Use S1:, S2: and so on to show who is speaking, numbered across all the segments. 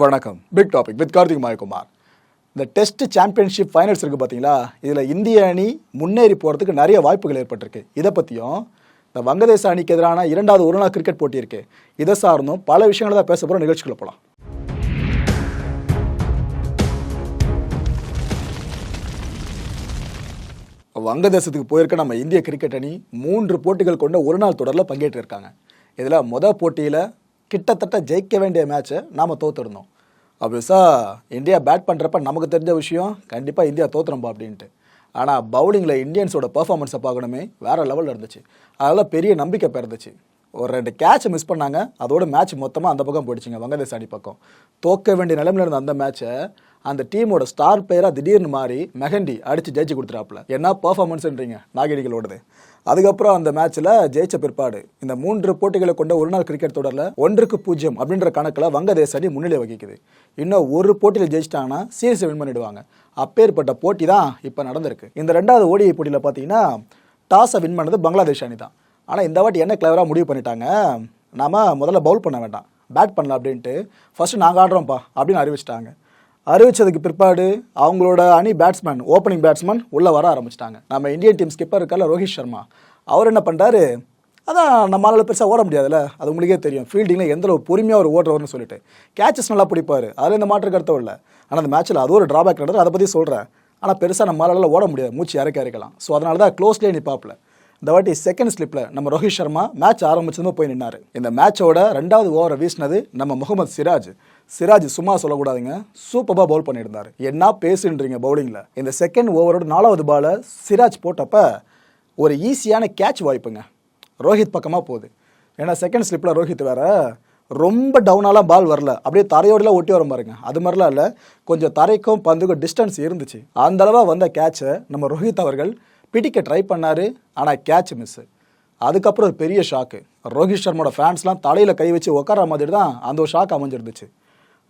S1: வணக்கம். Big topic with Karthik Mayakumar. இந்த test championship finals இருக்குது பார்த்தீங்களா இதில் இந்திய அணி முன்னேறி போகிறதுக்கு நிறைய வாய்ப்புகள் ஏற்பட்டிருக்கு. இதை பற்றியும் இந்த வங்கதேச அணிக்கு எதிரான இரண்டாவது ஒருநாள் கிரிக்கெட் போட்டி இருக்குது இதை சார்ந்தும் பல விஷயங்கள் தான் பேச போகிற நிகழ்ச்சிக்குள்ள போகலாம் வங்கதேசத்துக்கு போயிருக்க நம்ம இந்திய கிரிக்கெட் அணி மூன்று போட்டிகள் கொண்ட ஒரு நாள் தொடரில் பங்கேற்றிருக்காங்க. இதில் மொதல் போட்டியில் கிட்டத்தட்ட ஜெயிக்க வேண்டிய மேட்ச்சை நாம் தோத்துருந்தோம் அப்படிசா இந்தியா பேட் பண்ணுறப்ப நமக்கு தெரிஞ்ச விஷயம் கண்டிப்பாக இந்தியா தோத்துறோம்பா அப்படின்ட்டு. ஆனால் பவுலிங்கில் இந்தியன்ஸோட பர்ஃபார்மன்ஸை பார்க்கணுமே வேறு லெவலில் இருந்துச்சு. அதெல்லாம் பெரிய நம்பிக்கை பிறந்துச்சு. ஒரு ரெண்டு கேட்ச் மிஸ் பண்ணாங்க அதோட மேட்ச் மொத்தமாக அந்த பக்கம் போயிடுச்சுங்க வங்கதேச அணி பக்கம். தோக்க வேண்டிய நிலைமையில இருந்த அந்த மேட்ச்சை அந்த டீமோட ஸ்டார் பிளேயராக திடீர்னு மாறி மெஹண்டி அடித்து ஜெயிச்சு கொடுத்துறாப்புல என்ன பர்ஃபார்மன்ஸ்ன்றீங்க நாகரிகளோடது அதுக்கப்புறம் அந்த மேட்ச்சில் ஜெயிச்ச பிற்பாடு இந்த மூன்று போட்டிகளை கொண்ட ஒரு நாள் கிரிக்கெட் தொடரில் ஒன்றுக்கு பூஜ்ஜியம் அப்படின்ற கணக்கில் வங்கதேச அணி முன்னிலை வகிக்குது. இன்னும் ஒரு போட்டியில் ஜெயிச்சிட்டாங்கன்னா சீரிஸை வின் பண்ணிடுவாங்க. அப்பேற்பட்ட போட்டி தான் இப்போ நடந்திருக்கு. இந்த ரெண்டாவது ஓடிஐ போட்டியில் பார்த்தீங்கன்னா டாஸை வின் பண்ணது பங்களாதேஷ் அணி தான். ஆனால் இந்த வாட்டி என்ன கிளவராக முடிவு பண்ணிட்டாங்க? நாம முதல்ல பவுல் பண்ண வேண்டாம். பேட் பண்ணலாம் அப்படின்ட்டு ஃபர்ஸ்ட் நாங்கள் ஆடுறோம்ப்பா அப்படின்னு அறிவிச்சிட்டாங்க. அறிவிச்சதுக்கு பிற்பாடு அவங்களோட அணி பேட்ஸ்மேன் ஓப்பனிங் பேட்ஸ்மேன் உள்ளே வர ஆரம்பிச்சிட்டாங்க. நம்ம இந்தியன் டீம் ஸ்கிப்பர் இருக்கல ரோஹித் சர்மா. அவர் என்ன பண்ணுறாரு அதான் நம்மளால் பெருசாக ஓட முடியாதுல்ல? அது உங்களுக்கே தெரியும். ஃபீல்டிங்கில் எந்த அளவு பொறுமையாக ஒரு ஓடுறவர்னு சொல்லிட்டு. கேச்சஸ் நல்லா பிடிப்பாரு. அதில் இந்த மாற்று கருத்தம் இல்லை ஆனால் அந்த மேட்ச்சில் அது ஒரு ட்ராபேக் நடந்தது. அதை பற்றி சொல்கிறேன் ஆனால் பெருசாக நம்மளால் ஓட முடியாது. மூச்சு இறக்க இறக்கலாம். ஸோ அதனால தான் க்ளோஸ்லேயே நிப்பாப்பில். இந்த வாட்டி செகண்ட் ஸ்லிப்பில் நம்ம ரோஹித் சர்மா மேட்ச் ஆரம்பிச்சதுமே போய் நின்னார். இந்த மேட்சோட ரெண்டாவது ஓவரை வீசினது நம்ம முகமது சிராஜ். சிராஜ் சும்மா சொல்லக்கூடாதுங்க. சூப்பராக பவுல் பண்ணியிருந்தார். என்ன பேசுன்றீங்க பவுலிங்கில் இந்த செகண்ட் ஓவரோட நாலாவது பாலை சிராஜ் போட்டப்ப ஒரு ஈஸியான கேட்ச் வாய்ப்புங்க. ரோஹித் பக்கமாக போகுது. ஏன்னா செகண்ட் ஸ்லிப்பில் ரோஹித் வேற ரொம்ப டவுனாலாம் பால் வரல. அப்படியே தரையோடலாம் ஒட்டி வர பாருங்க. அது மாதிரிலாம் இல்லை. கொஞ்சம் தரைக்கும் பந்துக்கும் டிஸ்டன்ஸ் இருந்துச்சு. அந்த அளவாக வந்த கேட்சை நம்ம ரோஹித் அவர்கள் பிடிக்க ட்ரை பண்ணார். ஆனால் கேட்ச் மிஸ்ஸு அதுக்கப்புறம் ஒரு பெரிய ஷாக்கு ரோஹித் சர்மாவோட ஃபேன்ஸ்லாம் தலையில் கை வச்சு உட்கார மாதிரி தான் அந்த ஒரு ஷாக் அமைஞ்சிருந்துச்சு.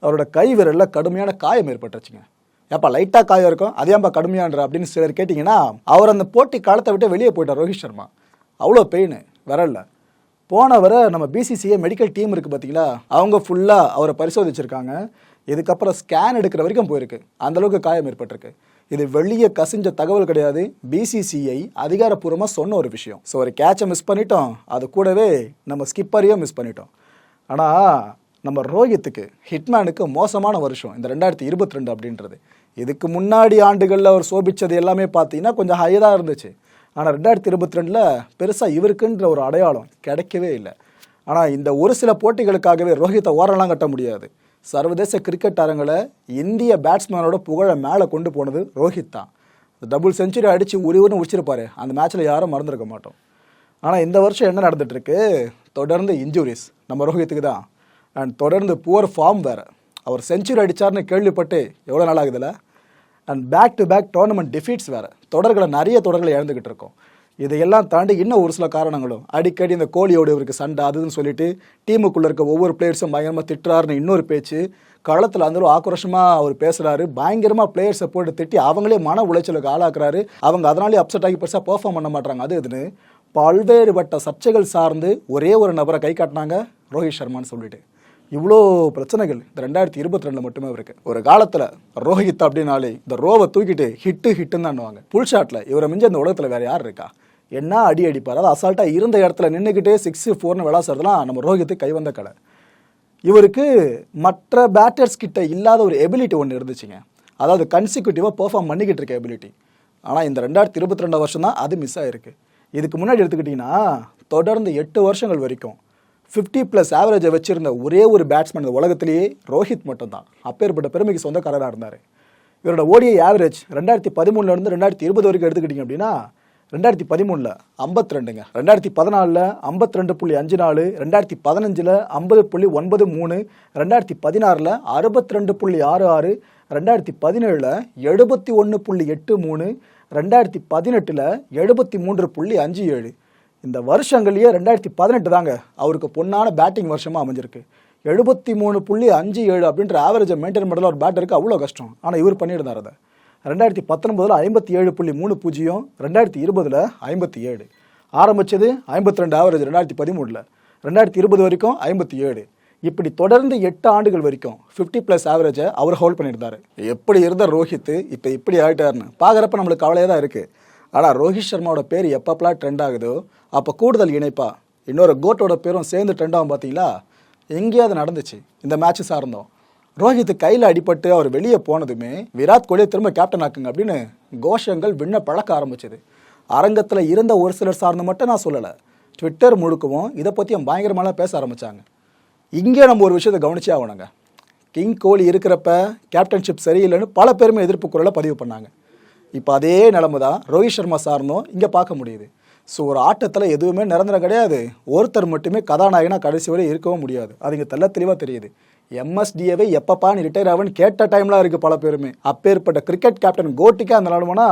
S1: அவரோட கை விரலில் கடுமையான காயம் ஏற்பட்டுருச்சுங்க. ஏப்பா லைட்டாக காயம் இருக்கும்? அதேப்பா கடுமையான்ற அப்படின்னு சிலர் கேட்டிங்கன்னா அவர் அந்த போட்டி காலத்தை விட்டு வெளியே போயிட்டார் ரோஹித் சர்மா. அவ்வளோ பெயின் விரலில். போனவரை நம்ம பிசிசிஐ மெடிக்கல் டீம் இருக்குது பார்த்தீங்களா அவங்க ஃபுல்லாக அவரை பரிசோதிச்சிருக்காங்க. இதுக்கப்புறம் ஸ்கேன் எடுக்கிற வரைக்கும் போயிருக்கு. அந்தளவுக்கு காயம் ஏற்பட்டிருக்கு. இது வெளியே கசிஞ்ச தகவல் கிடையாது. பிசிசிஐ அதிகாரப்பூர்வமாக சொன்ன ஒரு விஷயம். ஸோ ஒரு கேட்சை மிஸ் பண்ணிட்டோம். அது கூடவே நம்ம ஸ்கிப்பரையும் மிஸ் பண்ணிட்டோம். ஆனால் நம்ம ரோஹித்துக்கு ஹிட்மேனுக்கு மோசமான வருஷம் இந்த ரெண்டாயிரத்தி இருபத்தி ரெண்டு அப்படின்றது. இதுக்கு முன்னாடி ஆண்டுகளில் அவர் சோபிச்சது எல்லாமே பார்த்தீங்கன்னா கொஞ்சம் ஹையதாக இருந்துச்சு. ஆனால் ரெண்டாயிரத்தி இருபத்தி ரெண்டில் பெருசாக இவருக்குன்ற ஒரு அடையாளம் கிடைக்கவே இல்லை. ஆனால் இந்த ஒரு சில போட்டிகளுக்காகவே ரோஹித்தை ஓரம்லாம் கட்ட முடியாது. சர்வதேச கிரிக்கெட் அரங்களை இந்திய பேட்ஸ்மேனோட புகழை மேலே கொண்டு போனது ரோஹித் தான். டபுள் செஞ்சுரி அடித்து உரி உரின்னு உடிச்சிருப்பாரு அந்த மேட்ச்சில் யாரும் மறந்துருக்க மாட்டோம். ஆனால் இந்த வருஷம் என்ன நடந்துட்டுருக்கு தொடர்ந்து இன்ஜுரிஸ் நம்ம ரோஹித்துக்கு தான். அண்ட் தொடர்ந்து புவர் ஃபார்ம் வேறு. அவர் செஞ்சுரி அடித்தார்னு கேள்விப்பட்டு எவ்வளோ நாள் ஆகுதுல்ல and back to back tournament defeats வேறு. தொடர்களை நிறைய தொடர்களை இழந்துக்கிட்டு இருக்கோம். இதையெல்லாம் தாண்டி இன்னும் ஒரு சில காரணங்களும். அடிக்கடி இந்த கோலியோடு இவருக்கு சண்டை அதுன்னு சொல்லிட்டு டீமுக்குள்ளே இருக்க ஒவ்வொரு பிளேயர்ஸும் பயங்கரமாக திட்டுறாருன்னு இன்னொரு பேச்சு. களத்தில் அந்த ஒரு ஆக்ரோஷமாக அவர் பேசுகிறாரு பயங்கரமாக பிளேயர்ஸை போட்டு திட்டி அவங்களே மன உளைச்சலுக்கு ஆளாக்குறாரு. அவங்க அதனாலே அப்செட் ஆகி பெருசாக பெர்ஃபார்ம் பண்ண மாட்டாங்க அது இதுன்னு பல்வேறுபட்ட சர்ச்சைகள் சார்ந்து ஒரே ஒரு நபரை கை காட்டினாங்க ரோஹித் சர்மான்னு சொல்லிட்டு. இவ்வளோ பிரச்சனைகள் இந்த ரெண்டாயிரத்தி இருபத்தி ரெண்டில் மட்டுமே இருக்கு. ஒரு காலத்தில் ரோஹித் அப்படின்னாலே இந்த ரோவை தூக்கிட்டு ஹிட்டு ஹிட்டுன்னு தான்னுவாங்க புல் ஷாட்டில் இவரை மிஞ்ச இந்த உலகத்தில் வேற யார் இருக்கா? என்ன அடி அடிப்பார்? அதாவது அசால்ட்டாக இருந்த இடத்துல நின்றுக்கிட்டே சிக்ஸ் ஃபோர்னு விளாசுறதுலாம் நம்ம ரோஹித்து கை வந்த கடை இவருக்கு மற்ற பேட்டர்ஸ் கிட்ட இல்லாத ஒரு எபிலிட்டி ஒன்று இருந்துச்சுங்க. அதாவது கன்சிக்யூட்டிவாக பெர்ஃபார்ம் பண்ணிக்கிட்டு இருக்க எபிலிட்டி ஆனால் இந்த ரெண்டாயிரத்தி இருபத்தி ரெண்டு வருஷம் தான் அது மிஸ் ஆகிருக்கு இதுக்கு முன்னாடி எடுத்துக்கிட்டிங்கன்னா தொடர்ந்து எட்டு வருஷங்கள் வரைக்கும் ஃபிஃப்டி ப்ளஸ் ஆவரேஜை வச்சிருந்த ஒரே ஒரு பேட்ஸ்மேன் இந்த உலகத்திலேயே ரோஹித் மட்டும்தான். அப்பேற்பட்ட பெருமைக்கு சொந்தக்காரராக இருந்தார். இவரோட ஓடிஐ ஆவரேஜ் ரெண்டாயிரத்தி பதிமூணுலேருந்து ரெண்டாயிரத்தி இருபது வரைக்கும் எடுத்துக்கிட்டிங்க அப்படின்னா ரெண்டாயிரத்தி பதிமூணில் ஐம்பத்தி ரெண்டுங்க ரெண்டாயிரத்தி பதினாலில் ஐம்பத்தி ரெண்டு புள்ளி அஞ்சு நாலு ரெண்டாயிரத்தி பதினஞ்சில் ஐம்பது புள்ளி ஒன்பது மூணு ரெண்டாயிரத்தி பதினாறில் அறுபத்தி ரெண்டு புள்ளி ஆறு ஆறு ரெண்டாயிரத்தி பதினேழில் எழுபத்தி ஒன்று புள்ளி எட்டு மூணு ரெண்டாயிரத்தி பதினெட்டில் எழுபத்தி மூன்று புள்ளி அஞ்சு ஏழு. இந்த வருஷங்கள்லேயே ரெண்டாயிரத்தி பதினெட்டு தாங்க அவருக்கு பொன்னான பேட்டிங் வருஷமாக அமைஞ்சிருக்கு. எழுபத்தி மூணு புள்ளி அஞ்சு ஏழு அப்படின்ற ஆவரேஜை மெயின்டைன் பண்ணுறது ஒரு பேட்டருக்கு அவ்வளோ கஷ்டம். ஆனால் இவர் பண்ணியிருந்தார் அதை. ரெண்டாயிரத்தி பத்தொன்பதில் ஐம்பத்தி ஏழு புள்ளி மூணு பூஜ்ஜியம் ரெண்டாயிரத்தி இருபதில் ஐம்பத்தி ஏழு. ஆரம்பித்தது ஐம்பத்தி ரெண்டு ஆவரேஜ் ரெண்டாயிரத்தி பதிமூணில். ரெண்டாயிரத்தி இருபது வரைக்கும் ஐம்பத்தி ஏழு. இப்படி தொடர்ந்து எட்டு ஆண்டுகள் வரைக்கும் 50 ப்ளஸ் ஆவரேஜை அவர் ஹோல்ட் பண்ணியிருந்தாரு. எப்படி இருந்த ரோஹித் இப்போ இப்படி ஆகிட்டார்னு பார்க்குறப்ப நம்மளுக்கு கவலையாக தான் இருக்குது ஆனால் ரோஹித் சர்மாவோட பேர் எப்பப்பெல்லாம் ட்ரெண்ட் ஆகுதோ அப்போ கூடுதல் இணைப்பா. இன்னொரு கோட்டோட பேரும் சேர்ந்து ட்ரெண்ட் ஆகும் பார்த்தீங்களா எங்கேயாவது நடந்துச்சு. இந்த மேட்ச் சார்ந்தோம். ரோஹித் கையில் அடிபட்டு அவர் வெளியே போனதுமே விராட் கோலியை திரும்ப கேப்டன் ஆக்குங்க அப்படின்னு கோஷங்கள் விண்ண பழக்க ஆரம்பிச்சது. அரங்கத்தில் இருந்த ஒரு சிலர் சார்ந்து மட்டும் நான் சொல்லலை. ட்விட்டர் முழுக்கவும் இதை பற்றி பயங்கரமாலாம் பேச ஆரம்பித்தாங்க இங்கே நம்ம ஒரு விஷயத்தை கவனிச்சே ஆகணுங்க. கிங் கோலி இருக்கிறப்ப கேப்டன்ஷிப் சரியில்லைன்னு பல பேருமே எதிர்ப்பு குரலை பதிவு பண்ணாங்க. இப்போ அதே நிலமை தான் ரோஹித் சர்மா சார்ந்தும் இங்கே பார்க்க முடியுது. ஸோ ஒரு ஆட்டத்தில் எதுவுமே நிரந்தரம் கிடையாது. ஒருத்தர் மட்டுமே கதாநாயகனாக கடைசி வரை இருக்கவும் முடியாது. அது இங்கே தெல்ல தெளிவாக தெரியுது. எம்எஸ்டிஏவை எப்பப்பா நீ ரிட்டையர் ஆகுன்னு கேட்ட டைம்லாம் இருக்குது பல பேருமே. அப்பேற்பட்ட கிரிக்கெட் கேப்டன் கோட்டிக்கே அந்த நிலமனா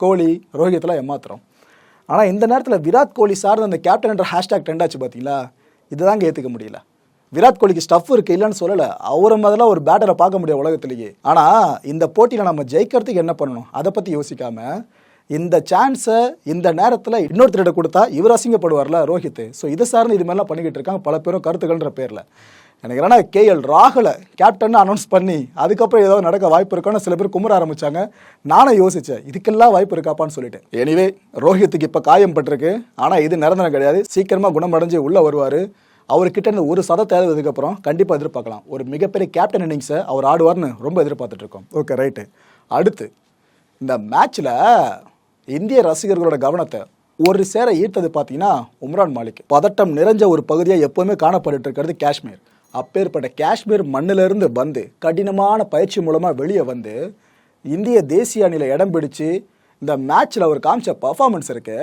S1: கோலி ரோஹித்லாம் ஏமாத்துறோம். ஆனால் இந்த நேரத்தில் விராட் கோலி சார்ந்த அந்த கேப்டன் என்ற ஹேஷ்டாக் ட்ரெண்ட் ஆச்சு பார்த்தீங்களா இதுதாங்க ஏற்றுக்க முடியல. விராட் கோலிக்கு ஸ்டஃப் இருக்கு இல்லைன்னு சொல்லலை. அவரை முதல்ல ஒரு பேட்டரை பார்க்க முடியும் உலகத்திலேயே. ஆனால் இந்த போட்டியில் நம்ம ஜெயிக்கிறதுக்கு என்ன பண்ணணும்? அதை பற்றி யோசிக்காமல் இந்த சான்ஸை இந்த நேரத்தில் இன்னொருத்தரிட கொடுத்தா இவர் அசிங்கப்படுவார்ல ரோஹித் ஸோ இதை சார்ந்து இது மாதிரிலாம் பண்ணிக்கிட்டு இருக்காங்க பல பேரும் கருத்துக்கள்ன்ற பேரில். எனக்கு என்னன்னா கேஎல் ராகுலை கேப்டன் அனௌன்ஸ் பண்ணி அதுக்கப்புறம் ஏதாவது நடக்க வாய்ப்பு இருக்கான்னு சில பேர் கும்பிட ஆரம்பித்தாங்க நானும் யோசித்தேன் இதுக்கெல்லாம் வாய்ப்பு இருக்காப்பான்னு சொல்லிட்டு. எனிவே ரோஹித்துக்கு இப்போ காயம் பட்டிருக்கு ஆனால் இது நிரந்தரம் கிடையாது. சீக்கிரமாக குணமடைஞ்சு உள்ளே வருவார். அவர்கிட்ட இருந்து ஒரு சத தேர்ந்ததுக்கு அப்புறம் கண்டிப்பாக எதிர்பார்க்கலாம். ஒரு மிகப்பெரிய கேப்டன் இன்னிங்ஸை அவர் ஆடுவார்னு ரொம்ப எதிர்பார்த்துட்டு இருக்கோம் ஓகே ரைட்டு அடுத்து இந்த மேட்ச்சில் இந்திய ரசிகர்களோட கவனத்தை ஒரு சேர ஈர்த்தது பார்த்தீங்கன்னா உம்ரான் மாலிக். பதட்டம் நிறைஞ்ச ஒரு பகுதியாக எப்போவுமே காணப்பட்டு இருக்கிறது காஷ்மீர். அப்பேற்பட்ட காஷ்மீர் மண்ணிலிருந்து வந்து கடினமான பயிற்சி மூலமாக வெளியே வந்து இந்திய தேசிய அணியில் இடம் பிடிச்சு இந்த மேட்ச்சில் அவர் காமிச்ச பர்ஃபார்மன்ஸ் இருக்கு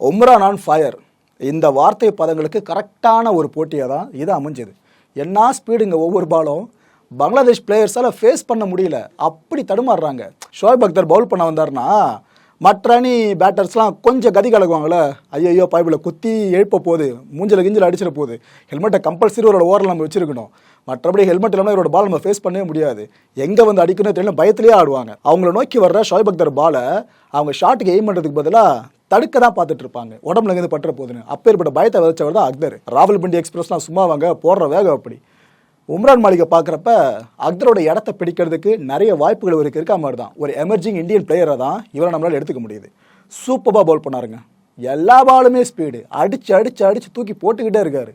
S1: ஒம்ரான் ஆன் ஃபயர் இந்த வார்த்தை பதங்களுக்கு கரெக்டான ஒரு போட்டியாக தான் இது அமைஞ்சது. என்ன ஸ்பீடுங்க ஒவ்வொரு பாலும் பங்களாதேஷ் பிளேயர்ஸால் ஃபேஸ் பண்ண முடியல. அப்படி தடுமாறுறாங்க. ஷோயப் அக்தர் பவுல் பண்ண வந்தார்னா மற்ற அணி பேட்டர்ஸ்லாம் கொஞ்சம் கதி கலக்குவாங்களே ஐயோ பைபிளை குத்தி எழுப்ப போகுது. மூஞ்சில கிஞ்சில் அடிச்சிட போகுது. ஹெல்மெட்டை கம்பல்சரி ஒரு ஓரில் நம்ம வச்சிருக்கணும். மற்றபடி ஹெல்மெட் இல்லாமல் இவரோட பால் நம்ம ஃபேஸ் பண்ணவே முடியாது. எங்கே வந்து அடிக்கணும் தெரியல பயத்திலேயே ஆடுவாங்க. அவங்கள நோக்கி வர்ற ஷோயப் அக்தர் பாலை அவங்க ஷாட்டுக்கு எய்ம் பண்ணுறதுக்கு பதிலாக தடுக்க தான் பார்த்துட்டு இருப்பாங்க உடம்புல இருந்து பற்ற போகுதுன்னு அப்பேற்பட்ட பயத்தை விதைச்சவர் தான் அக்தர். ராவல்பிண்டி எக்ஸ்பிரஸ்லாம் சும்மா வாங்க போடுற வேகம் அப்படி. உம்ரான் மாளிகை பார்க்குறப்ப அக்தரோட இடத்த பிடிக்கிறதுக்கு நிறைய வாய்ப்புகள் இவருக்கு இருக்க மாதிரி தான். ஒரு எமர்ஜிங் இந்தியன் பிளேயரை தான் இவரை நம்மளால் எடுத்துக்க முடியுது. சூப்பராக பவுல் பண்ணாருங்க. எல்லா பாலுமே ஸ்பீடு அடிச்சு அடிச்சு அடிச்சு தூக்கி போட்டுக்கிட்டே இருக்காரு.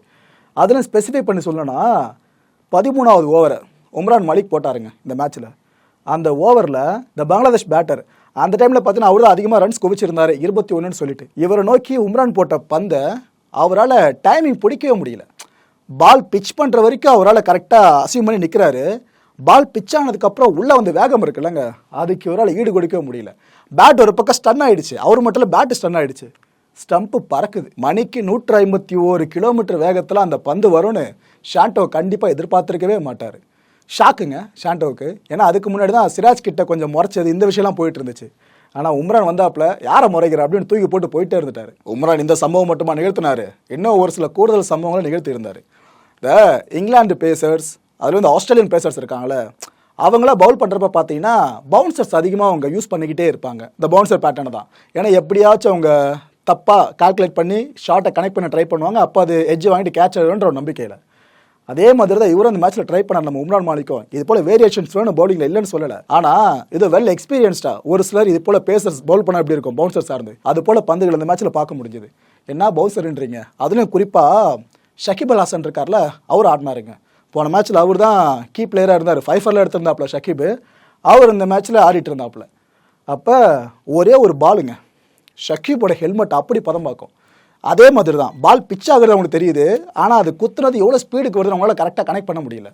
S1: அதில் ஸ்பெசிஃபை பண்ணி சொல்லணும்னா பதிமூணாவது ஓவரை உம்ரான் மாலிக் போட்டாருங்க இந்த மேட்ச்சில் அந்த ஓவரில் இந்த பங்களாதேஷ் பேட்டர் அந்த டைமில் பார்த்தீங்கன்னா அவர் தான் அதிகமாக ரன்ஸ் குவிச்சிருந்தார் இருபத்தி ஒன்றுன்னு சொல்லிட்டு. இவரை நோக்கி உம்ரான் போட்ட பந்தை அவரால் டைமிங் பிடிக்கவே முடியல. பால் பிச் பண்ணுற வரைக்கும் அவரால் கரெக்டாக அசீவ் பண்ணி நிற்கிறாரு பால் பிச் ஆனதுக்கப்புறம் உள்ளே வந்து வேகம் இருக்குல்லங்க அதுக்கு இவரால் ஈடு கொடுக்கவே முடியல. பேட் ஒரு பக்கம் ஸ்டன் ஆகிடுச்சு அவர் மட்டும் இல்லை பேட்டு ஸ்டன் ஆகிடுச்சு ஸ்டம்ப்பு பறக்குது. மணிக்கு நூற்றி ஐம்பத்தி ஓரு கிலோமீட்டர் வேகத்தில் அந்த பந்து வரும்னு ஷாண்டோ கண்டிப்பாக எதிர்பார்த்துருக்கவே மாட்டார். ஷாக்குங்க ஷாண்டோவுக்கு ஏன்னா அதுக்கு முன்னாடி தான் சிராஜ் கிட்ட கொஞ்சம் முறைச்சது இந்த விஷயம்லாம் போயிட்டு இருந்துச்சு ஆனால் உம்ரான் வந்தாப்புல யாரை முறைகிற அப்படின்னு தூக்கி போட்டு போயிட்டே இருந்துட்டார். உம்ரான் இந்த சம்பவம் மட்டுமா நிகழ்த்தினார்? இன்னும் ஒரு சில கூடுதல் சம்பவங்களை நிகழ்த்தி இருந்தார் இந்த இங்கிலாந்து பேசர்ஸ் அதில் வந்து ஆஸ்திரேலியன் பேசர்ஸ் இருக்காங்களே அவங்கள பவுல் பண்ணுறப்ப பார்த்தீங்கன்னா பவுன்சர்ஸ் அதிகமாக அவங்க யூஸ் பண்ணிக்கிட்டே இருப்பாங்க. இந்த பவுன்சர் பேட்டர்னை தான். ஏன்னா எப்படியாச்சும் அவங்க தப்பாக கால்குலேட் பண்ணி ஷார்ட்டை கனெக்ட் பண்ண ட்ரை பண்ணுவாங்க. அப்போ அது எட்ஜ் வாங்கிட்டு கேட்ச் ஆகிடுன்ற ஒரு நம்பிக்கையில். அதே மாதிரி தான் இவரும் அந்த மேட்ச்சில் ட்ரை பண்ணார் நம்ம உம்ரான் மாலிக்கும். இது போல வேரியேஷன்ஸ் வேணும் பவுலிங்ல இல்லைன்னு சொல்லலை. ஆனால் இது வெல் எக்ஸ்பீரியன்ஸ்டா ஒரு சிலர் இது போல பேசர்ஸ் பவுல் பண்ண எப்படி இருக்கும்? பவுன்சர் சார்ந்து. அது போல பந்துகள் இந்த மேட்ச்சில் பார்க்க முடிஞ்சது. என்ன பவுன்சர்ன்றீங்க அதுலயும் குறிப்பாக ஷகிப் அல் ஹாசன் இருக்கார்ல அவர் ஆடினாருங்க. போன மேட்ச்சில் அவர் தான் கீ பிளேயராக இருந்தார். ஃபைஃபரில் எடுத்திருந்தாப்புல ஷகிப் அவர் இந்த மேட்ச்சில் ஆடிட்டு இருந்தாப்புல. அப்போ ஒரே ஒரு பாலுங்க ஷக்கீபோட ஹெல்மெட் அப்படி பதம் பார்க்கும் அதே மாதிரி தான் பால் பிச் ஆகுறது அவங்களுக்கு தெரியுது. ஆனால் அது குத்துனது எவ்வளோ ஸ்பீடுக்கு வருது அவங்களால கரெக்டாக கனெக்ட் பண்ண முடியல.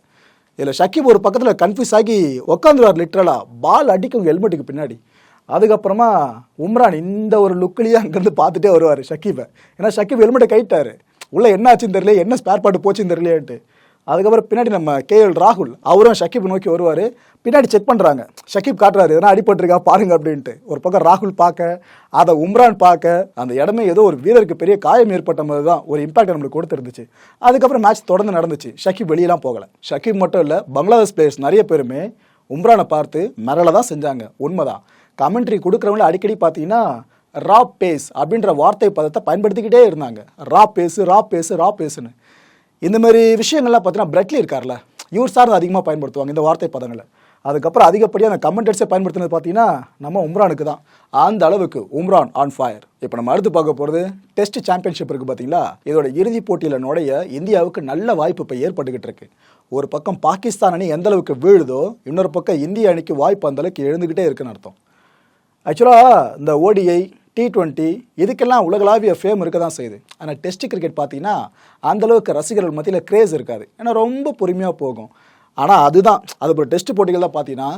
S1: இதில் ஷக்கீப் ஒரு பக்கத்தில் கன்ஃபியூஸ் ஆகி உட்காந்துருவார் லிட்ரலாக பால் அடிக்கும் ஹெல்மெட்டுக்கு பின்னாடி. அதுக்கப்புறமா உம்ரான் இந்த ஒரு லுக்லேயே அங்கேருந்து பார்த்துட்டே வருவார் ஷக்கீபை. ஏன்னா ஷக்கீப் ஹெல்மெட்டை கைட்டார் உள்ளே என்ன ஆச்சுன்னு தெரியல என்ன ஸ்பேர் பார்ட் போச்சுன்னு தெரியலையேன்ட்டு. அதுக்கப்புறம் பின்னாடி நம்ம கேஎல் ராகுல் அவரும் ஷக்கீப் நோக்கி வருவார். பின்னாடி செக் பண்ணுறாங்க ஷக்கீப் காட்டுறாரு எதனா அடிபட்டிருக்கா? பாருங்க அப்படின்ட்டு. ஒரு பக்கம் ராகுல் பார்க்க அதை உம்ரான் பார்க்க அந்த இடமே ஏதோ ஒரு வீரருக்கு பெரிய காயம் ஏற்பட்ட மாதிரி தான் ஒரு இம்பாக்ட் நம்மளுக்கு கொடுத்துருந்துச்சு. அதுக்கப்புறம் மேட்ச் தொடர்ந்து நடந்துச்சு. ஷக்கீப் வெளியெல்லாம் போகலை. ஷக்கீப் மட்டும் இல்லை பங்களாதேஷ் பிளேயர்ஸ் நிறைய பேருமே உம்ரானை பார்த்து மிரள தான் செஞ்சாங்க. உண்மைதான். கமெண்ட்ரி கொடுக்குறவங்கள அடிக்கடி பார்த்தீங்கன்னா ரா பேஸ் அப்படின்ற வார்த்தை பதத்தை பயன்படுத்திக்கிட்டே இருந்தாங்க. ரா பேஸு ரா பேஸு ரா பேஸுன்னு இந்த மாதிரி விஷயங்கள்லாம் பார்த்தீங்கன்னா பிரெட்லி இருக்கார்ல இவர் சார்ந்து அதிகமாக பயன்படுத்துவாங்க இந்த வார்த்தை பதங்களை. அதுக்கப்புறம் அதிகப்படியாக அந்த கமெண்டர்ஸை பயன்படுத்தினது பார்த்தீங்கன்னா நம்ம உம்ரானுக்கு தான். அந்த அளவுக்கு உம்ரான் ஆன் ஃபயர் இப்போ நம்ம அடுத்து பார்க்க போகிறது டெஸ்ட் சாம்பியன்ஷிப் இருக்குது பார்த்தீங்களா? இதோட இறுதிப் போட்டியில் நுழைய இந்தியாவுக்கு நல்ல வாய்ப்பு இப்போ ஏற்பட்டுக்கிட்டு இருக்கு. ஒரு பக்கம் பாகிஸ்தான் அணி எந்த அளவுக்கு வீழுதோ இன்னொரு பக்கம் இந்திய அணிக்கு வாய்ப்பு அந்த அளவுக்கு எழுந்துக்கிட்டே இருக்குன்னு அர்த்தம். ஆக்சுவலாக இந்த ஓடிஐ டி டுவெண்ட்டி இதுக்கெல்லாம் உலகளாவிய ஃபேம் இருக்க தான் செய்யுது. ஆனால் டெஸ்ட் கிரிக்கெட் பார்த்தீங்கன்னா அந்தளவுக்கு ரசிகர்கள் மத்தியில் க்ரேஸ் இருக்காது. ஏன்னா ரொம்ப பொறுமையாக போகும். ஆனால் அதுதான். அது ஒரு டெஸ்ட் போட்டிகள் தான் பார்த்தீங்கன்னா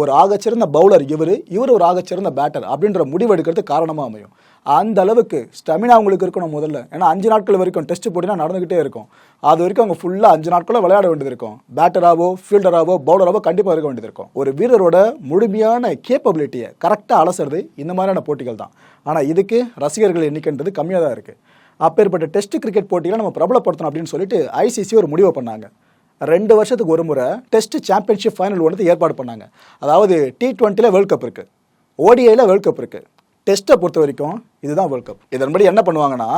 S1: ஒரு ஆகச்சிறந்த பவுலர் இவர் இவர் ஒரு ஆகச்சிறந்த பேட்டர் அப்படின்ற முடிவு எடுக்கிறது காரணமாக அமையும். அந்த அளவுக்கு ஸ்டெமினா அவங்களுக்கு இருக்கணும் முதல்ல. ஏன்னா அஞ்சு நாட்கள் வரைக்கும் டெஸ்ட் போட்டினா நடந்துகிட்டே இருக்கும். அது வரைக்கும் அவங்க ஃபுல்லாக அஞ்சு நாட்களில் விளையாட வேண்டியது இருக்கும். பேட்டராகவோ ஃபீல்டராகவோ பவுலராகவோ கண்டிப்பாக இருக்க வேண்டியது இருக்கும். ஒரு வீரரோட முழுமையான கேப்பபிலிட்டியை கரெக்டாக அலசுறது இந்த மாதிரியான போட்டிகள் தான். ஆனால் இதுக்கு ரசிகர்கள் எண்ணிக்கைன்றது கம்மியாக தான் இருக்குது அப்பேற்பட்ட டெஸ்ட் கிரிக்கெட் போட்டிகளை நம்ம பிரபலப்படுத்தணும் அப்படின்னு சொல்லிட்டு ஐசிசி ஒரு முடிவை பண்ணாங்க. ரெண்டு வருஷத்துக்கு ஒரு முறை டெஸ்ட் சாம்பியன்ஷிப் ஃபைனல் ஒன்று ஏற்பாடு பண்ணாங்க. அதாவது டி டுவெண்ட்டியில் வேர்ல்ட் கப் இருக்குது ஓடிஐயில் வேர்ல்ட் கப் இருக்குது டெஸ்ட்டை பொறுத்த வரைக்கும் இதுதான் வேர்ல்ட் கப் இதன்படி என்ன பண்ணுவாங்கன்னா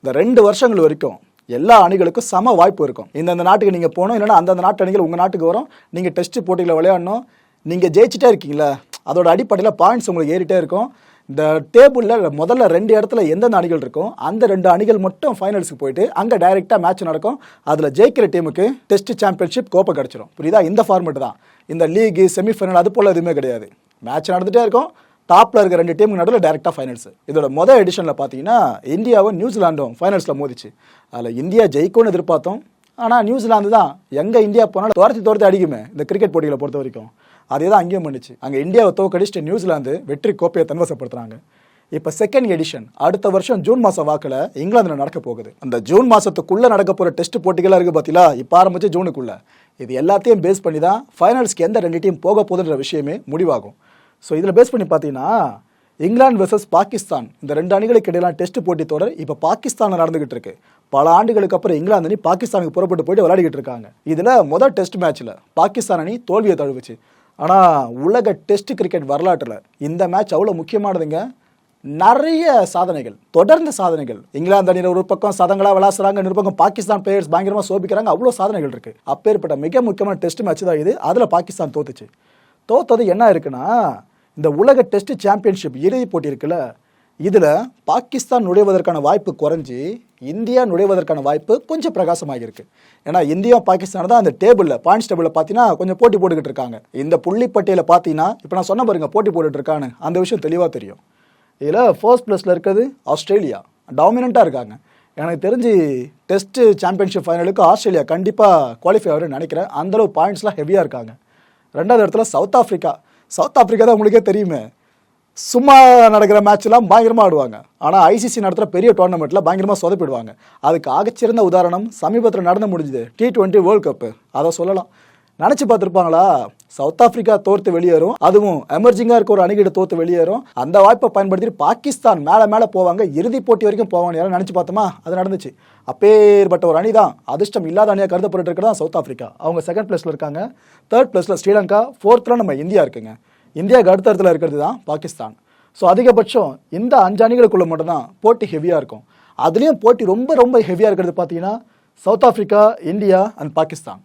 S1: இந்த ரெண்டு வருஷங்கள் வரைக்கும் எல்லா அணிகளுக்கும் சம வாய்ப்பு இருக்கும். இந்தந்த நாட்டுக்கு நீங்கள் போகணும் இல்லைன்னா அந்தந்த நாட்டு அணிகள் உங்கள் நாட்டுக்கு வரும். நீங்கள் டெஸ்ட் போட்டியில் விளையாடணும். நீங்கள் ஜெயிச்சிட்டே இருக்கீங்களா அதோட அடிப்படையில் பாயிண்ட்ஸ் உங்களுக்கு ஏறிட்டே இருக்கும். இந்த டேபிளில் முதல்ல ரெண்டு இடத்துல எந்தெந்த அணிகள் இருக்கும் அந்த ரெண்டு அணிகள் மட்டும் ஃபைனல்ஸுக்கு போயிட்டு அங்கே டைரெக்டாக மேட்ச் நடக்கும். அதில் ஜெயிக்கிற டீமுக்கு டெஸ்ட் சாம்பியன்ஷிப் கோப்பை கிடச்சிரும். புரியுதா? இந்த ஃபார்மெட் தான். இந்த லீகு செமிஃபைனல் அது போல் எதுவுமே கிடையாது. மேட்ச் நடந்துகிட்டே இருக்கும். டாப்பில் இருக்க ரெண்டு டீமுக்கு நடுவில் டேரெக்டாக ஃபைனல்ஸ் இதோட மொதல் எடிஷனில் பார்த்தீங்கன்னா இந்தியாவும் நியூசிலாண்டும் ஃபைனல்ஸில் மோதிச்சு. அதில் இந்தியா ஜெயிக்கும்னு எதிர்பார்த்தோம். ஆனால் நியூசிலாந்து தான் எங்கே இந்தியா போனாலும் துரத்தி துரத்தி அடிக்குமே இந்த கிரிக்கெட் போட்டிகளை பொறுத்த வரைக்கும். அதே தான் அங்கேயும் பண்ணிச்சு. அங்கே இந்தியாவை தோக்கடிச்சுட்டு நியூசிலாந்து வெற்றி கோப்பையை தன்வசப்படுத்துறாங்க. இப்போ செகண்ட் எடிஷன் அடுத்த வருஷம் ஜூன் மாதம் வாக்கில் இங்கிலாந்தில் நடக்க போகுது. அந்த ஜூன் மாதத்துக்குள்ளே நடக்க போகிற டெஸ்ட் போட்டிகளாக இருக்குது பார்த்தீங்களா இப்போ ஆரம்பிச்சு ஜூனுக்குள்ளே. இது எல்லாத்தையும் பேஸ் பண்ணி தான் ஃபைனல்ஸ்க்கு எந்த ரெண்டு டீம் போக போகுதுன்ற விஷயமே முடிவாகும். ஸோ இதில் பேஸ் பண்ணி பார்த்தீங்கன்னா இங்கிலாந்து வெர்சஸ் பாகிஸ்தான். இந்த ரெண்டு அணிகளுக்கு இடையிலான டெஸ்ட் போட்டி தொடர் இப்போ பாகிஸ்தானில் நடந்துகிட்டு இருக்கு. பல ஆண்டுகளுக்கு அப்புறம் இங்கிலாந்து அணி பாகிஸ்தானுக்கு புறப்பட்டு போயிட்டு விளையாடிக்கிட்டு இருக்காங்க. இதில் முதல் டெஸ்ட் மேட்ச்சில் பாகிஸ்தான் அணி தோல்வியை தழுவுச்சு. ஆனால் உலக டெஸ்ட் கிரிக்கெட் வரலாற்றில் இந்த மேட்ச் அவ்வளோ முக்கியமானதுங்க. நிறைய சாதனைகள் தொடர்ந்த சாதனைகள். இங்கிலாந்து அணியில் ஒரு பக்கம் சதங்களா விளாசுறாங்க இன்னொரு பக்கம் பாகிஸ்தான் பிளேயர்ஸ் பயங்கரமாக சோபிக்கிறாங்க. அவ்வளோ சாதனைகள் இருக்கு. அப்பேற்பட்ட மிக முக்கியமான டெஸ்ட் மேட்ச் தான் இது. அதில் பாகிஸ்தான் தோத்துச்சு. தோத்தது என்ன இருக்குன்னா இந்த உலக டெஸ்ட் சாம்பியன்ஷிப் இறுதிப் போட்டி இருக்குல்ல இதில் பாகிஸ்தான் நுழைவதற்கான வாய்ப்பு குறைஞ்சி இந்தியா நுழைவதற்கான வாய்ப்பு கொஞ்சம் பிரகாசமாக இருக்குது ஏன்னா இந்தியா பாகிஸ்தான் தான் அந்த டேபிளில் பாயிண்ட்ஸ் டேபிளில் பார்த்தீங்கன்னா கொஞ்சம் போட்டி போட்டுக்கிட்டு இருக்காங்க. இந்த புள்ளிப்பட்டியலில் பார்த்தீங்கன்னா இப்போ நான் சொன்ன பாருங்க போட்டி போட்டுட்டு இருக்கான்னு அந்த விஷயம் தெளிவாக தெரியும். இதில் ஃபர்ஸ்ட் ப்ளஸில் இருக்கிறது ஆஸ்திரேலியா. டாமினண்ட்டாக இருக்காங்க. எனக்கு தெரிஞ்சு டெஸ்ட்டு சாம்பியன்ஷிப் ஃபைனலுக்கு ஆஸ்திரேலியா கண்டிப்பாக குவாலிஃபை ஆகும்னு நினைக்கிறேன். அந்தளவு பாயிண்ட்ஸ்லாம் ஹெவியாக இருக்காங்க. ரெண்டாவது இடத்துல சவுத் ஆஃப்ரிக்கா சவுத் ஆஃப்ரிக்கா தான் உங்களுக்கே தெரியுமே. சும்மா நடக்கிற மேட்ச்லாம் பயங்கரமாக ஆடுவாங்க. ஆனால் ஐசிசி நடத்துகிற பெரிய டோர்னமெண்ட்டில் பயங்கரமாக சொதப்பிடுவாங்க. அதுக்கு ஆகச்சிறந்த உதாரணம் சமீபத்தில் நடந்து முடிஞ்சுது. டி டுவெண்ட்டி வேர்ல்ட் கப்பு அதை சொல்லலாம். நினச்சி பார்த்துருப்பாங்களா? சவுத் ஆஃப்ரிக்கா தோர்த்து வெளியேறும். அதுவும் எமர்ஜிங்காக இருக்க ஒரு அணிகிட்ட தோர்த்து வெளியேறும். அந்த வாய்ப்பை பயன்படுத்தி பாகிஸ்தான் மேலே மேலே போவாங்க. இறுதிப் போட்டி வரைக்கும் போவாங்க யாரும் நினச்சி பார்த்தோமா? அது நடந்துச்சு. அப்பேற்பட்ட ஒரு அணி தான் அதிர்ஷ்டம் இல்லாத அணியாக கருதப்பட்டு இருக்கிறதா சவுத் ஆஃப்ரிக்கா அவங்க செகண்ட் பிளேஸில் இருக்காங்க. தேர்ட் பிளேஸில் ஸ்ரீலங்கா. ஃபோர்த்தில் நம்ம இந்தியா இருக்குங்க. இந்தியாவுக்கு அடுத்த இடத்துல இருக்கிறது தான் பாகிஸ்தான். ஸோ அதிகபட்சம் இந்த அஞ்சு அணிகளுக்குள்ள மட்டும்தான் போட்டி ஹெவியாக இருக்கும். அதுலேயும் போட்டி ரொம்ப ரொம்ப ஹெவியாக இருக்கிறது பார்த்தீங்கன்னா South Africa India and Pakistan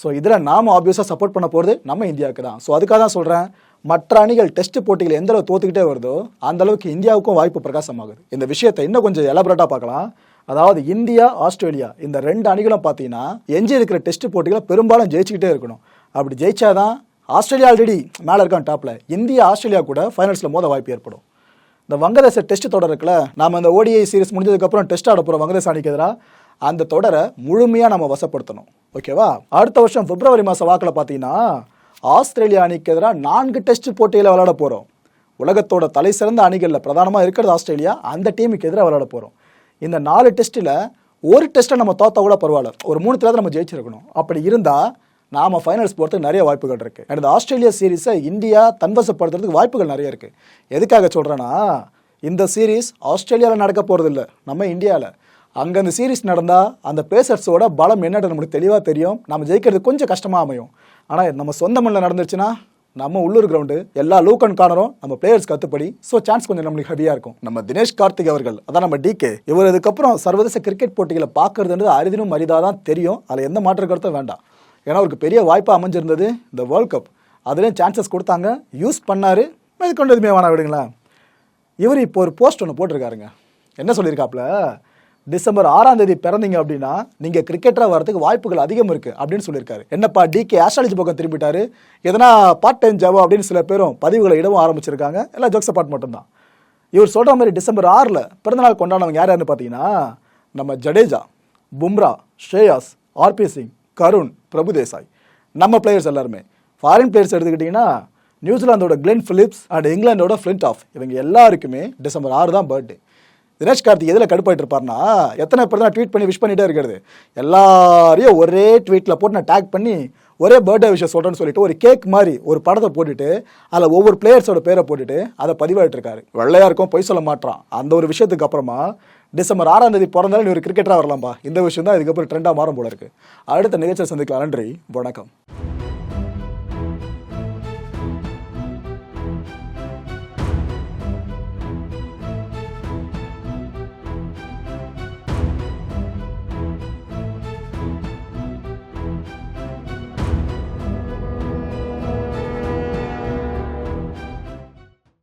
S1: so இதில் நாம் ஆப்வியஸாக சப்போர்ட் பண்ண போகிறது நம்ம இந்தியாவுக்கு தான். ஸோ அதுக்காக தான் சொல்கிறேன் மற்ற அணிகள் டெஸ்ட் போட்டிகள் எந்த அளவு தோத்துக்கிட்டே வருதோ அந்த அளவுக்கு இந்தியாவுக்கும் வாய்ப்பு பிரகாசமாகுது. இந்த விஷயத்தை இன்னும் கொஞ்சம் எலபரேட்டாக பார்க்கலாம். அதாவது இந்தியா ஆஸ்திரேலியா இந்த ரெண்டு அணிகளும் பார்த்தீங்கன்னா எஞ்சி இருக்கிற டெஸ்ட் போட்டிகளை பெரும்பாலும் ஜெயிச்சுக்கிட்டே இருக்கணும். அப்படி ஜெயிச்சாதான் ஆஸ்திரேலியா ஆல்ரெடி மேலே இருக்கான் டாப்பில் இந்தியா ஆஸ்திரேலியா கூட ஃபைனல்ஸில் மோத வாய்ப்பு ஏற்படும். இந்த வங்கதேச டெஸ்ட் தொடர் இருக்குல்ல நாம இந்த ஓடிஐ சீரிஸ் முடிஞ்சதுக்கப்புறம் டெஸ்ட் ஆட போகிறோம் வங்கதேச அணிக்கு எதிராக அந்த தொடரை முழுமையாக நம்ம வசப்படுத்தணும். ஓகேவா அடுத்த வருஷம் பிப்ரவரி மாதம் வாக்கில் பார்த்தீங்கன்னா ஆஸ்திரேலியா அணிக்கு எதிராக நான்கு டெஸ்ட் போட்டியில் விளையாட போகிறோம் உலகத்தோட தலை சிறந்த அணிகளில் பிரதானமாக இருக்கிறது ஆஸ்திரேலியா. அந்த டீமுக்கு எதிராக விளையாட போகிறோம் இந்த நாலு டெஸ்ட்டில் ஒரு டெஸ்ட்டை நம்ம தோத்தா கூட பரவாயில்ல. ஒரு மூணு தேர்தல் நம்ம ஜெயிச்சிருக்கணும். அப்படி இருந்தால் நாம ஃபைனல்ஸ் போகிறதுக்கு நிறைய வாய்ப்புகள் இருக்குது அண்ட் இந்த ஆஸ்திரேலியா சீரீஸை இந்தியா தன்வசப்படுத்துறதுக்கு வாய்ப்புகள் நிறைய இருக்குது எதுக்காக சொல்கிறேன்னா இந்த சீரீஸ் ஆஸ்திரேலியாவில் நடக்க போகிறது இல்லை நம்ம இந்தியாவில் அங்கே அந்த சீரீஸ் நடந்தால் அந்த பேசர்ஸோட பலம் என்னன்னு நமக்கு தெளிவாக தெரியும். நம்ம ஜெயிக்கிறது கொஞ்சம் கஷ்டமாக அமையும். ஆனால் நம்ம சொந்த மண்ணில் நடந்துருச்சுன்னா நம்ம உள்ளூர் கிரவுண்டு எல்லா லூக் அண்ட் கார்னரும் நம்ம பிளேயர்ஸ் கத்துப்படி. ஸோ சான்ஸ் கொஞ்சம் நம்மளுக்கு ஹெவியாக இருக்கும். நம்ம தினேஷ் கார்த்திக் அவர்கள் அதான் நம்ம டிகே இவர் இதுக்கப்புறம் சர்வதேச கிரிக்கெட் போட்டிகளை பார்க்கறதுன்றது அரிதினும் அரிதாக தான் தெரியும். அதில் எந்த மாற்று கருத்தும் வேண்டாம். ஏன்னா அவருக்கு பெரிய வாய்ப்பாக அமைஞ்சிருந்தது இந்த வேர்ல்ட் கப் அதுலேயும் சான்சஸ் கொடுத்தாங்க. யூஸ் பண்ணாரு. மேற்கொண்டு எதுவுமே வேணாம் விடுங்களேன் இவர் இப்போ ஒரு போஸ்ட் ஒன்று போட்டிருக்காருங்க. என்ன சொல்லியிருக்காப்புல? டிசம்பர் ஆறாம் தேதி பிறந்தீங்க அப்படின்னா நீங்கள் கிரிக்கெட்டராக வரதுக்கு வாய்ப்புகள் அதிகம் இருக்குது அப்படின்னு சொல்லியிருக்காரு. என்னப்பா டிகே ஆஸ்ட்ராலஜி பக்கம் திரும்பிட்டாரு. எதனா பார்ட் டைம் ஜாபோ அப்படின்னு சில பேரும் பதிவுகளை இடவும் ஆரம்பிச்சிருக்காங்க. எல்லாம் ஜோக்ஸ் அப்பார்ட் மட்டும்தான். இவர் சொல்கிற மாதிரி டிசம்பர் ஆறில் பிறந்தநாள் கொண்டாடவங்க யார் யாருன்னு பார்த்தீங்கன்னா நம்ம ஜடேஜா பும்ரா ஸ்ரேயாஸ் ஆர்பி சிங் கருண் பிரபுதேசாய் நம்ம பிளேயர்ஸ் எல்லாருமே. ஃபாரின் பிளேயர்ஸ் எடுத்துக்கிட்டிங்கன்னா நியூசிலாந்தோட கிளென் ஃபிலிப்ஸ் அண்ட் இங்கிலாந்தோட ஃப்ளின்ட் ஆஃப் இவங்க எல்லாருக்குமே டிசம்பர் ஆறு தான் பர்த்டே தினேஷ் கார்த்திக் எதில் கடுப்பாயிட்டு இருப்பார்னா எத்தனை பேர் தான் ட்வீட் பண்ணி விஷ் பண்ணிகிட்டே இருக்கிறது. எல்லாரையும் ஒரே ட்வீட்டில் போட்டு நான் டேக் பண்ணி ஒரே பர்த்டே விஷயம் சொல்கிறேன்னு சொல்லிட்டு ஒரு கேக் மாதிரி ஒரு படத்தை போட்டுட்டு அதில் ஒவ்வொரு பிளேயர்ஸோட பேரை போட்டுட்டு அதை பதிவாயிட்டு இருக்காரு. வெள்ளையாக இருக்கும் பொய் சொல்ல மாட்டான் அந்த ஒரு விஷயத்துக்கு அப்புறமா டிசம்பர் ஆறாம் தேதி பிறந்தாலும் நீ ஒரு கிரிக்கெட்டராக வரலாம்பா. இந்த விஷயம் தான் இதுக்கப்புறம் ட்ரெண்டாக மாறும் போல இருக்கு. அடுத்த நிகழ்ச்சியை சந்திக்கலாம். நன்றி. வணக்கம்.